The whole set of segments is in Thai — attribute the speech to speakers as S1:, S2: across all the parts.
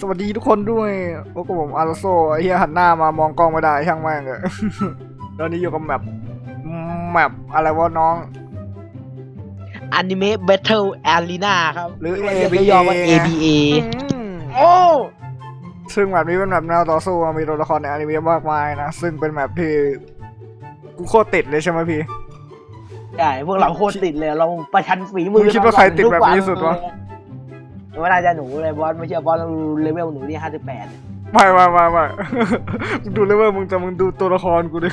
S1: สวัสดีทุกคนด้วยพวกบผมอาร์โซไอ้เฮียหันหน้ามามองกล้องไม่ได้ช่างแม่งเลยตอนนี้อยู่กับแมปแมปอะไรวะน้อง
S2: อนิเมะเบทเทิลอารีนาครับ
S1: หรือ
S2: มันจะ
S1: ABA
S2: ย่อว่า ABA
S1: อืม
S2: โอ้
S1: ซึ่งแบบนี้เป็นแบบแนวต่อสู้มีตัวละครในอนิเมะมากมายนะ ซึ่งเป็นแบบที่กูโคตรติดเลยใช่ไหมพี่
S2: ใช่ พวกเราโคตรติดเลย เราประชันฝีมือ
S1: มึงคิดว่าใครติดแบบนี้ที่สุดวะ
S2: ไม่น่าจะหนูเลยบอสไม่เชื่อบอสเราเลเวลหนูที่ห้าสิบแปด
S1: ไม่ไม่ไม่ไม่ มึงดูเลยว่ามึงจะมึงดูตัวละครกูดิ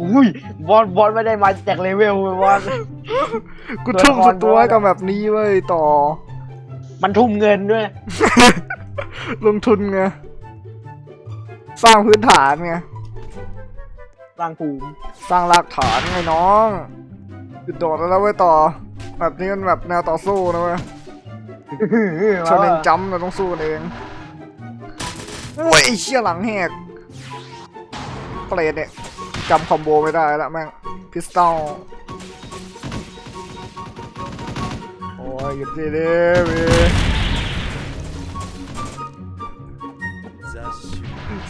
S2: อุ้ยบอสบอสไม่ได้มาจากเลเวลเว้ยบอส
S1: กูทุ่มสุดตัวให้กับแบบนี้เว้ยต่อ
S2: มันทุ่มเงินด้วย
S1: ลงทุนไง สร้างพื้นฐานไง
S2: สร้างภูมิ
S1: สร้างรากฐานไงน้องจุดโดดแล้วเว้ยต่อ แบบนี้มันแบบแนวต่อสู้นะเว้ย ชนเองจัมป์เราต้องสู้กันเองโอ้ยเชี่ยหลังแหกเปรตเนี่ยจำคอมโบไม่ได้ละแม่งพิสตอลโอ้ยหยุดดิเด้เว้ย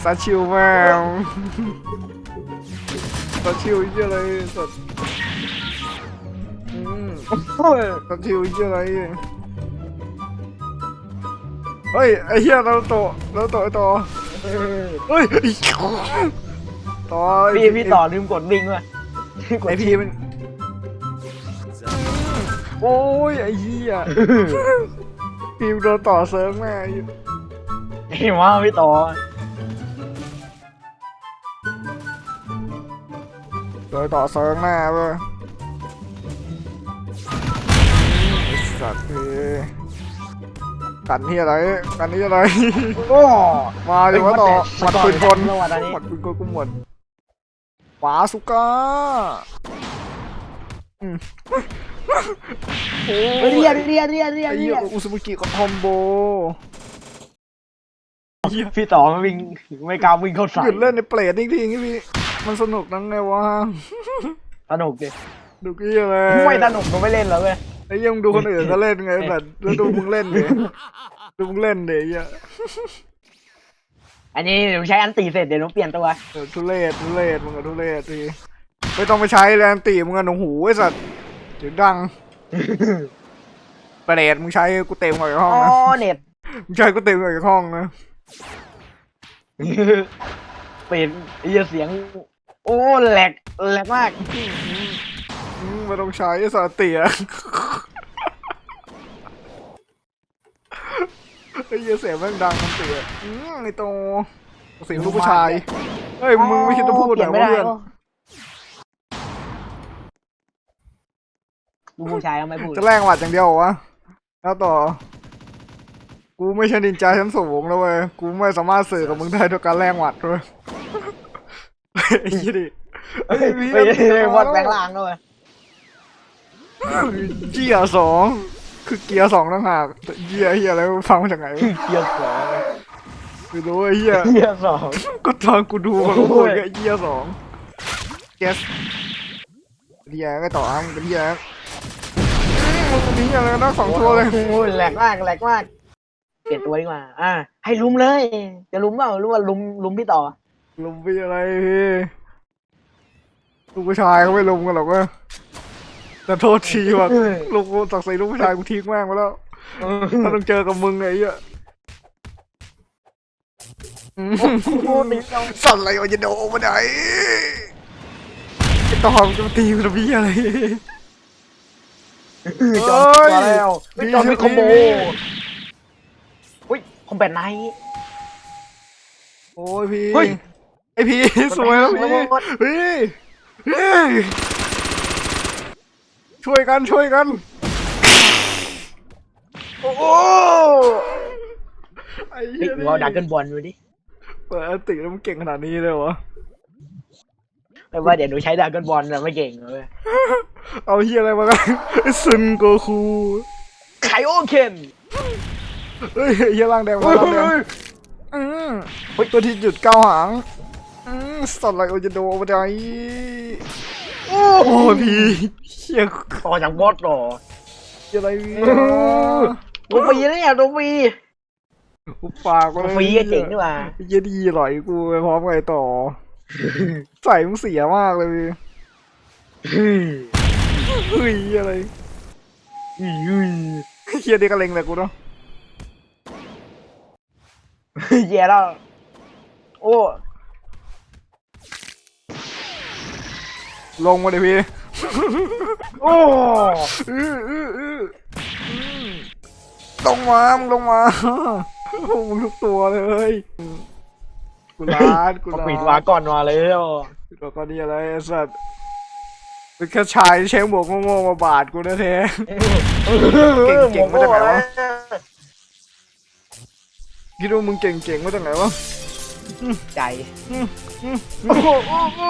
S1: ซาชิวแม่งซาชิวเยอะไรสัตว์อืม
S2: โอ้ย
S1: ซาชิวเยอะไร เฮ้ยไอ้เหี้ยเราโตะเราโตะไอ้ต่อเฮ้ยไอ้ต่อไอ้
S2: พี่พี่ต่อลืมกดวิ่งว่ะก
S1: ไอ
S2: ด
S1: พีมันโอ้ยไอ้เหี้ยพีมโดนต่อเซิร์ฟแม่
S2: เฮ้ยว้าวพี่ต่อ
S1: โดนต่อเซิร์ฟแม่เว้ยไอ้สัตว์เลย กันที่อะไร กันที่อะไร
S2: โอ้
S1: มาเดี๋ยวว่าต่อหมัดปืนกล
S2: แล้วว่ะตอนนี้
S1: หมัดปืนกลกูหมดขวาสุก้าอืมโอ้
S2: เรีย
S1: ย
S2: นเรียนเรียนเรียน
S1: ไอ้
S2: เรี
S1: เหี้ย
S2: ยน
S1: อุซุบุกิกับคอมโบ
S2: พี่ต่อมันวิ่งไม่กล้าวิ่งเข้าใส่
S1: หยุดเล่นในเปรตนิ่งๆอย่างงี้พี่ มันสนุกนังไงวะ
S2: สนุกดิ
S1: ดูกี้อะไร
S2: ไม่สนุกก็ไม่เล่นแล้วเว้ย
S1: ไอ้เหี้ยังดูคนอื่นก็เล่นไงแต่แล้วดูมึงเล่นดิดูมึงเล่นดิไอ้เหี้ย
S2: อันนี้เดี๋ยวใช้อันตีเสร็จเดี๋ยวหนูเปลี่ยนตัว
S1: เออทุเรศทุเรศมึงอะทุเรศทีไม่ต้องไปใช้แรงตีมึงอะหนูหูไอ้สัตว์เสียงดังเปรตมึงใช้กูเต็มกว่าอีกห้อง
S2: อ๋อ
S1: นะ
S2: เน็ต
S1: มึงใช้กูเต็มกว่าอีกห้องนะ
S2: เปลี่ยนไอ้เหี้ยเสียง โอ้แหลกแหลกมาก
S1: อืม ไม่ต้องใช้ไอ้สัตว์เตี๋ยไอ้เหี้ยเสียงแม่งดังมันเตี๋ยอืมไอ้โตเสียงลูกผู้ชาย เฮ้ย มึงไม่คิดจะพูดเหรอ
S2: เปลี่ยนไม่
S1: ว่า
S2: ได้
S1: เพื่อน
S2: ลูกผู้ชายก็ไม่พูด
S1: จะแรงหวัดอย่างเดียวเหรอวะ แล้วต่อ กูไม่ใช่นินจาชั้นสูงแล้วเว้ย กูไม่สามารถสื่อกับมึงได้ด้วยการแรงหวัดด้วยไอ้ยี่ดิ
S2: เฮ้ยไม่ได้วัดแบงค์ล่างด้วย
S1: เกียร์สองคือเกียร์สองต่างหากเกียร์เฮียอะไรฟังมาจากไหนวะ
S2: เกียร์สอง
S1: ไม่รู้ไอ้เฮีย
S2: เกียร์สอง
S1: ก็ตอนกูดูมันก็พูดแค่เกียร์สองเกสเฮียก็ต่อมึงเป็นเฮียมึงเป็นเฮียอะไรนะสองตัวเลย
S2: โอ้ยแหลกมากแหลกมากเปลี่ยนตัวดีกว่า อ่า ให้ลุมเลย จะลุมเปล่ารู้ว่าลุมลุมพี่ต่อ
S1: ลุมพี่อะไรพี่ลูกผู้ชายเขาไม่ลุมกันหรอกเว่า แต่โทษทีว่ะลูกศักดิ์ศรีลูกผู้ชายกูทิ้งแม่งไปแล้วถ้าต้องเจอกับมึงไงไอ้เหี้ยอืม
S2: โอ้โหตีเรา
S1: สั่นอะไรวะจะโดนมาไหนไอ้ตอมจะมาตีกูทำพี่อะไร
S2: จอมตัวแล้วไม่จอมมีคอมโบ
S1: ดี
S2: อุ้ยคอมแบทไนท์
S1: โอ้ยพี่
S2: เฮ้ย
S1: ไอพี่สวยแล้วพี่
S2: หมดหมด
S1: เฮ้ยเฮ้ย ช่วยกันช่วยกัน
S2: โอ้โห
S1: ไอ้
S2: เฮ้
S1: เหี้
S2: ย
S1: ย
S2: ดูเอาดักเกิลบอลดูดิ
S1: เปิดอันติแล้วมันเก่งขนาดนี้เลยวะ
S2: ไม่ว่าเดี๋ยวหนูใช้ดักเกิลบอลแต่ไม่เก่งเลย
S1: เอาเฮียอะไรมากันซึนโกคู
S2: ไคโอเคน
S1: เฮ้ยเฮียร่างแดงมาร่างแดงอืมเฮ้ยตัวที่หยุดเก้าวหางอืมสัตว์อะไรโอจะโดมาได้ โอ้โหพี่เฮีย
S2: ต่อจากบอสต่อ
S1: เฮียอะไรพี่
S2: โดนปีแล้วเนี่ยโดนปี
S1: กูปากเลย
S2: ฟรีก็เจ๋งดีกว่า
S1: ไอ้เหี้ยดีหลอยกูไปพร้อมกับไอ้ต่อ ใส่มึงเสียมากเลยเฮ้ยอะไรเฮียเด็กกระเลงเลยกูเนาะ
S2: แย่แล้ว โอ้
S1: ลงมาเลยพี่
S2: โอ้
S1: อื้ออื้ออื้ออืมลงมามึงลงมาโอ้มึงทุกตัวเลยกูลาดกู
S2: ก็
S1: ลาด
S2: ปิดวาก่อนมาแล้ว
S1: แล้วก็นี่อะไรไอ้สัตว์เป็นแค่ชายที่ใช้หมวกโง่ๆมาบาดกูนะเทเก่งๆมาจากไหนวะ คิดว่ามึงเก่งๆมาจากไหนวะ
S2: ใจ
S1: อืมอืม
S2: โอ้โห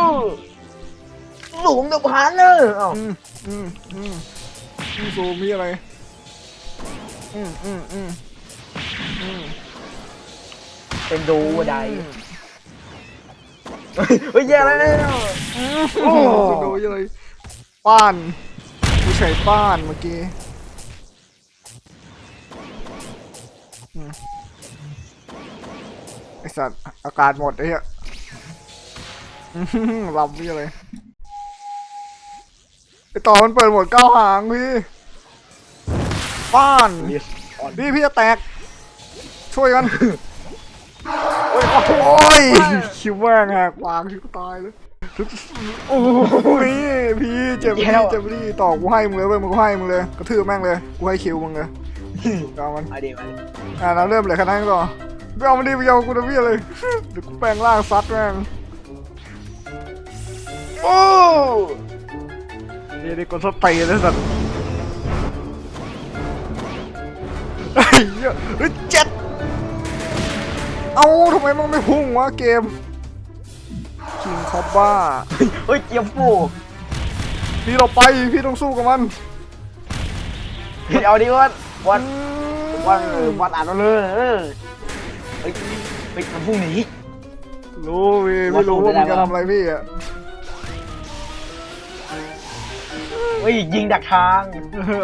S2: โอ้โหหลุมตะพานเลยเอ้า
S1: อืมอืมอืมอืมซูมมีอะไรอืมอืมอืมอืม
S2: เป็นดูใดเฮ้ยแย่แล้ว
S1: อืมโอ้โหดูยังไงป้านกูใช้ป้านเมื่อกี้อืมไอสัตว์อากาศหมดไอ้เหี้ยอื้อหือลำพี่อะไร ไอต่อมันเปิดหมดเก้าหางพี่ป้านพี่พี่จะแตก ช่วยกัน โอ้ยโอ้ยคิวแม่งแหกปากชิวตายเลยโอ้ยพี่เจ็บพี่เจ็บพี่ต่อกูให้มึงเลยเว้ยมึงกูให้มึงเลยกระทืบแม่งเลยกูให้คิวมึงเลยเอามัน
S2: เอาดีมาดิ
S1: อ่าเราเริ่มเลยคะแนนก่อนไม่เอามันดีไปเอากูนะพี่เลยเดี๋ยวกูแปลงร่างซัดแม่ง
S2: โอ้
S1: เดี๋ยวนี้กดสตีเลยสัตว์ไอ้เหี้ยเฮ้ยเจ็ดเอาทำไมมันไม่พุ่งวะเกมคิงคอบบ้า
S2: เฮ้ยเกียร์ฟู
S1: พี่เราไปพี่ต้องสู้กับมัน
S2: เอาดิวันวัน
S1: อืม
S2: วันวันอ่านมาเลยเออเฮ้ยเฮ้ยมันพุ่งหนี
S1: รู้พี่
S2: ว่า
S1: ไม่รู้ว่า
S2: สู้
S1: มึง
S2: ได้
S1: จะ
S2: ปะ
S1: ทำอะไรพี่อะ
S2: ฮ้ยยิงดักทาง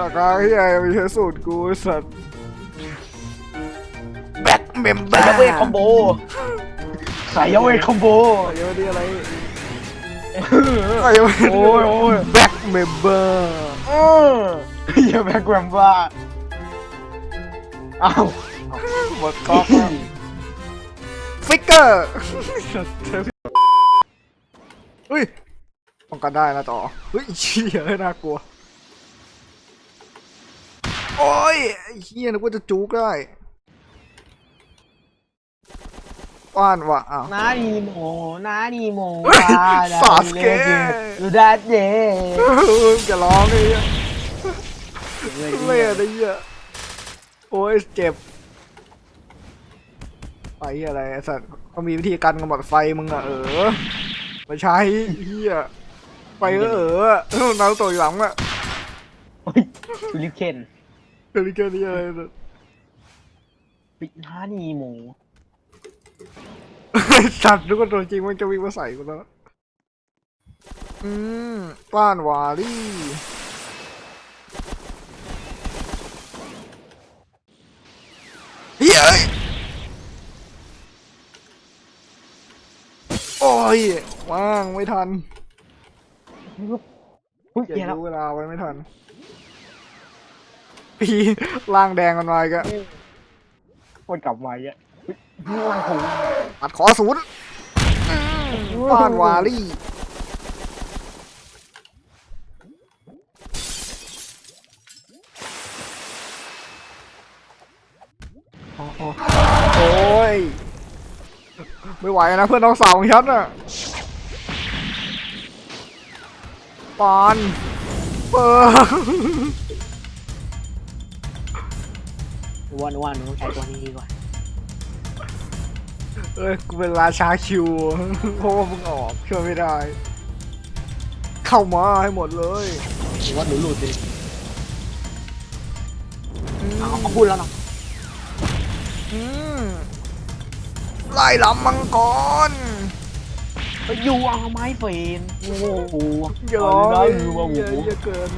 S1: อาการที่ไอ้มีใช้สูตรกูไอ้สัตว์แบ็คเมมเบอ
S2: ใส่
S1: ร์
S2: ยาเวทคอมโบใส่ยาเวทคอมโบ
S1: เยอะดีอะไรไอ้ยังไม่
S2: โอ้ยโอ้ย
S1: แบ็คเมมเบอร์
S2: เอออย่าแบกแกรมบ้าอ้าว
S1: หมดก๊อกฟิกเกอร์เฮ้ย ป้องกันได้นะต่อเฮ้ยเชี่ยน่ากลัวโอ้ยไอ้เฮียนึกว่าจะจุกได้ป้านว่ะอ้าว
S2: นาดีโมนาดีโม
S1: เฮ้ยซาสเกะ
S2: ดูดาเจ
S1: จะร้องเลยอะเล่อะไรเงี้ยโอ้ยเจ็บไฟอะไรไอ้สัตว์เขามีวิธีกันกับหมดไฟมึงอะเออมาใช้เฮีย ไฟเออเออเออนารูโตะอยู่หลังอะ
S2: ดูลิเคน
S1: เรื่องนี้แค่นี้อะไรเนี่ย
S2: ปิดนาดีโม
S1: ไอ้สัตว์นึกว่าตัวจริงมันจะวิ่งมาใส่กูแล้ว อืมป้านวารี่ เฮ้ย โอ้ยว่างไม่ทัน
S2: อุ้ย
S1: อย่า
S2: เดี๋ยวแล้ว
S1: รู้เวลาไว้ไม่ทันพี่ล่างแดงกันมาอีกอะ
S2: คนกลับมาอะล่างคง
S1: อัดขอศูนย์บ้านวาลี่โอ้โหโอ้ยไม่ไหวนะเพื่อนน้องสาวของฉันอะ ปอนเปิด
S2: วันวันต้องใช้ตัวนี้ดีกว่า
S1: เอ้ยกูเป็นราชาคิวเพราะว่ามึงออกช่วยไม่ได้ เข้ามาให้หมดเลย
S2: หรือว่าหนูหลุดดิ
S1: อืม
S2: เอาเขาพูดแล้วเนาะ
S1: อืมไล่ลำมังกร
S2: อยู่เอาไม้เฟนโอ้โห
S1: อย่า
S2: เอา
S1: ร้อง
S2: ได้
S1: เลย
S2: อยู่ว่าโอ้
S1: อย่า
S2: โห
S1: อย่าเกิน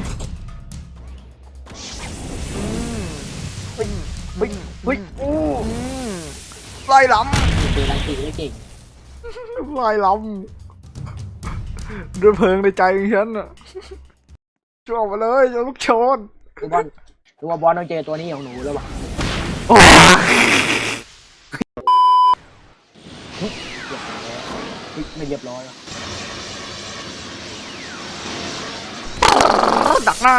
S1: อืม
S2: เฮ้ยเฮ้ยเฮ้ยอู้
S1: อืมไล่ล้
S2: คือรังสีไม่เก่งำ
S1: ไล่ล้ำด้วยเพลิงในใจของฉันอะช่วยออกมาเลยอย่าลูกโชน
S2: ดูบอลดูว่าบอลต้องเจอตัวนี้ของหนูแล้วว่ะ
S1: โอ้
S2: เรียบร้อยแล้วเฮ้ยไม่เรียบร้อยว่ะ
S1: ดักหน้า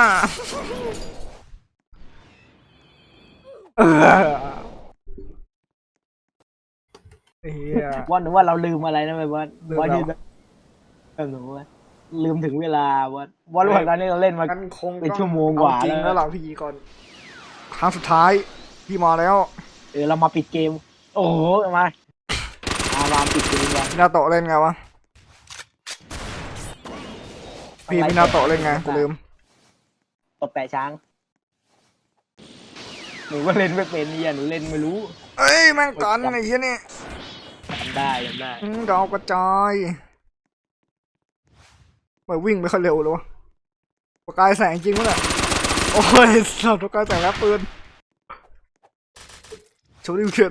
S1: เออเฮีย
S2: บอลหนูว่าเราลืมอะไรนะไปบอล
S1: ลืม
S2: บอล
S1: แล้ว
S2: ที่แบบแบบหนูว่าลืมถึงเวลาบอลบอลรู้ว่าตอนนี้เราเล่นมา
S1: กันคง
S2: เป็นชั่วโมงกว่า
S1: เอจริง
S2: แล้ว
S1: แล้วล่ะพี่ก่อนครั้งสุดท้าย พี่มาแล้ว
S2: เออเรามาปิดเกม โอ้โหมามามาปิดเกมกัน
S1: มินาโตะเล่นไงวะ พี่มินาโตะเล่นไงกูลืม
S2: ตบแปะช้าง หนูก็เล่นไม่เป็นเนี่ยหนูเล่นไม่รู้
S1: เอ้ยแม่งกันไอ้เหี้ยนี่
S2: ทำได้ทำได้
S1: อืมดาวกระจายไมาวิ่งไม่ค่อยเร็วเลยวะประกายแสงจริงวะเนี่ยโอ้ยสับประกายแสงแล้วปืนชูดิวเขียน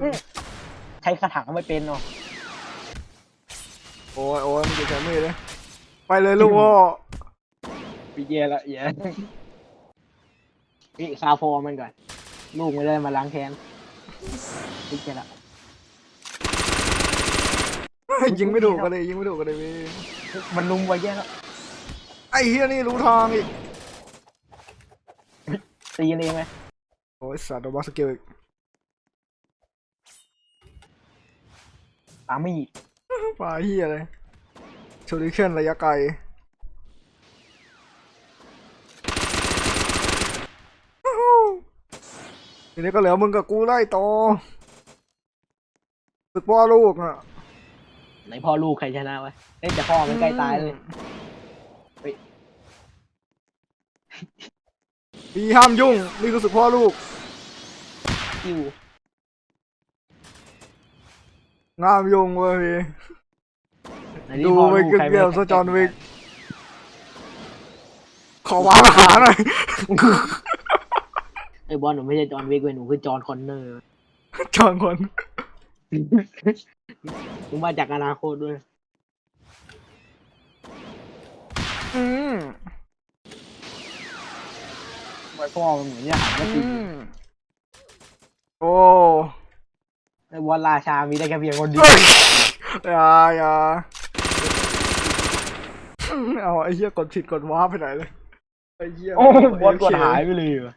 S2: ใช้คาถาไม่เป็นเนาะ
S1: โอ้ยโอ้ยมันจะใช้มีดเลยไปเลยลูกพ่อ
S2: พี่เย่ละเย่พี่คาโฟมันก่อน ลูกไม่ได้มาล้างแค้นพี่เย่ละ
S1: ยิงไม่ถูกกันเลยยิงไม่ถูกกันเลยพี่
S2: มันลุมไว้แย่แล้ว
S1: ไอ้เฮียนี่รู้ทางอีก
S2: ตีกันเองไหม
S1: โอ้ยสัตว์โดนบอสสกิลอีก
S2: ปามีด
S1: ปลาเฮียเลยชูดิเคนระยะไกล ทีนี้ก็เหลือมึงกับกูไล่ต่อศึกพ่อลูกอะ
S2: ไหนพ่อลูกใครชนะวะเล่นแต่พ่อมันใกล้ตายเลย
S1: พี่ห้ามยุ่ง นี่คือศึกพ่อลูก
S2: คิว
S1: งามยุ่งเว้ยพี่
S2: ไหนที่
S1: ดู
S2: พ่อ
S1: ไป
S2: ลูกใคร
S1: เกี่ยวๆซะจอห์นวิกขอวางอาหารหน่อย
S2: ไอ้บอลหนูไม่ใช่จอห์นวิกเว้ยหนูคือจอห์นคอนเนอร์
S1: จอห์นคน
S2: หนูมาจากอนาคตด้วย
S1: อืม
S2: ทำไมพ่อมันเหมือนจะหันมา
S1: อื
S2: ตี
S1: มโอ้
S2: ไอ้บอลราชามีได้แค่เพียงคนเดียว
S1: อย่าอย่าเอาไอ้เหี้ยกดผิดกดว้าร์ปไปไหนเลยไอ้ เหี้ย
S2: โอ้บอลกดหายไปเลยว่ะ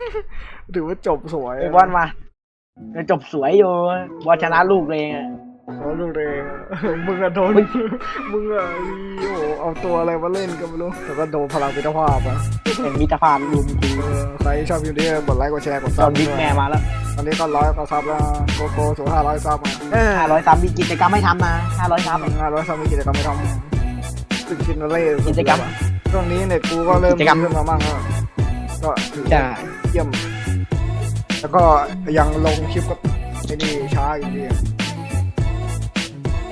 S1: ถือว่าจบสวย
S2: ไอ้บอลมาเดี๋ยวจบสวยอยู่บอลชนะลูกเลยอะ
S1: เขาดูเรงมึงอะโดน มึงอะโอ้โหเอาตัวอะไรมาเล่นกันไม่รู้แต่ก็โดนพลังพิทภาพอะ
S2: เป็นมิตรภาพลุมที
S1: เออใครชอบวิดีโอกดไลค์กดแชร์กด
S2: จ
S1: ซั
S2: อบห์นวิกแม่มาแล้ว
S1: ตอนนี้ก็ร้อยก็ซับแล้วโกโก้สูงห้าร้อยซับมาเออ
S2: ห้าร้อยสามมีกิจกรรมให้ทำนะห้าร้อยสาม
S1: ห้าร้อยซับมีกิจกรรมไม่ทำสึกกินอะไร
S2: กิจกรรม
S1: ช่วงนี้เน็ตกูก็เริ่ม
S2: กิจกรรม
S1: ขึ้นมาบ้างแล้วก็ถือ
S2: จะ
S1: เยี่ยม แล้วก็ยังลงคลิปก็ไอ้นี่ช้าอยู่ดี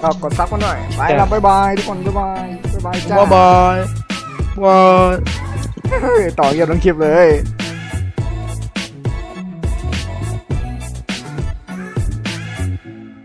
S1: ก็กดซับกันหน่อย ไปแล้วบ๊ายบายทุกคนบ๊ายบายบ๊ายบายจ้า
S2: บายบาย
S1: เฮ้ยต่อเยี่ยมทั้งคลิปเลย